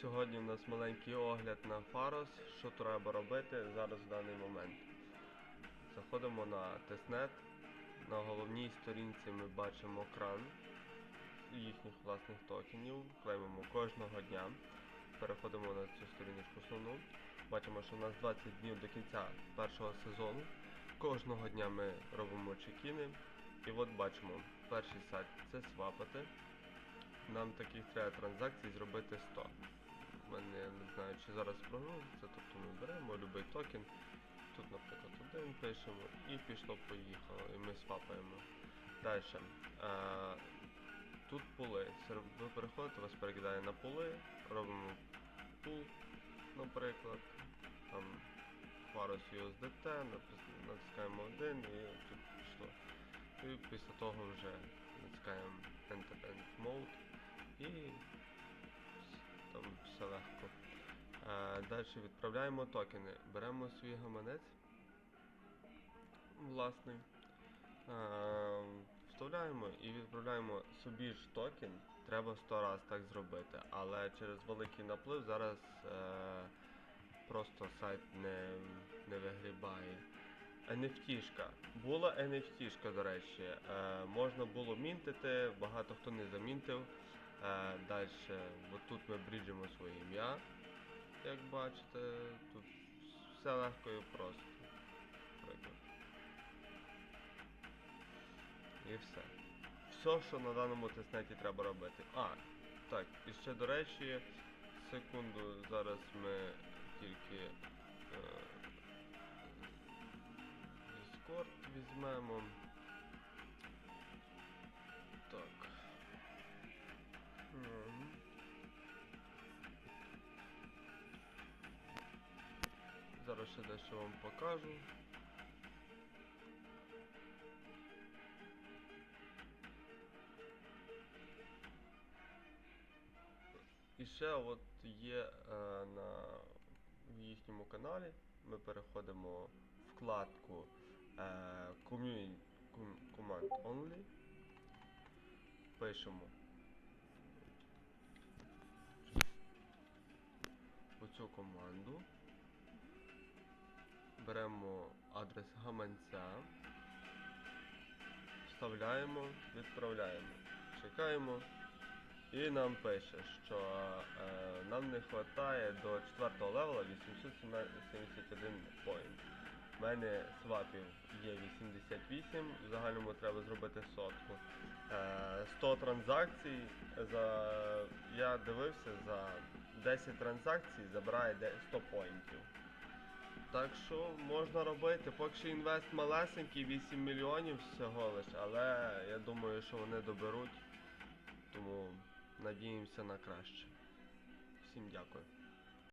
Сьогодні у нас маленький огляд на Фарос, що треба робити зараз в даний момент. Заходимо на тестнет. На головній сторінці ми бачимо кран їхніх власних токенів, клеймимо кожного дня. Переходимо на цю сторіночку основну. Бачимо, що у нас 20 днів до кінця першого сезону. Кожного дня ми робимо чекіни. І от бачимо, перший сайт це свапати. Нам таких треба транзакцій зробити 100. У мене я не знаю, чи зараз прогрузиться, тобто ми беремо будь-який токен. Тут, наприклад, один пишемо і пішло поїхало, і ми свапаємо. Далі. Е, тут пули. Ви переходите, вас перекидає на пули, робимо пул, наприклад. Там Faros USDT, натискаємо один і тут пішло. І після того вже натискаємо Enter End Mode і там все легко. Далі відправляємо токени. Беремо свій гаманець власний. Е, Вставляємо і відправляємо собі ж токен. Треба 100 раз так зробити, але через великий наплив зараз е, просто сайт не, не вигрібає. NFT-шка. Була NFT-шка, до речі. Е, можна було мінтити, багато хто не замінтив. Е, Далі, тут ми бріджимо своє ім'я. Як бачите, тут все легко і просто. І все. Все, що на даному тестнеті треба робити. А, так, і ще до речі, секунду, зараз ми тільки е, Discord візьмемо. Зараз ще дещо вам покажу. І ще от є е, на їхньому каналі. Ми переходимо в вкладку е, Command Only. Пишемо оцю команду. Беремо адрес гаманця, вставляємо, відправляємо. Чекаємо. І нам пише, що е, нам не вистачає до 4 левела 871 поінт. У мене свапів є 88, в загальному треба зробити сотку. Е, 100 транзакцій. За, я дивився, за 10 транзакцій забирає 100 поінтів. Так що можна робити, поки що інвест малесенький, 8 мільйонів всього лиш, але я думаю, що вони доберуть. Тому надіємося на краще. Всім дякую.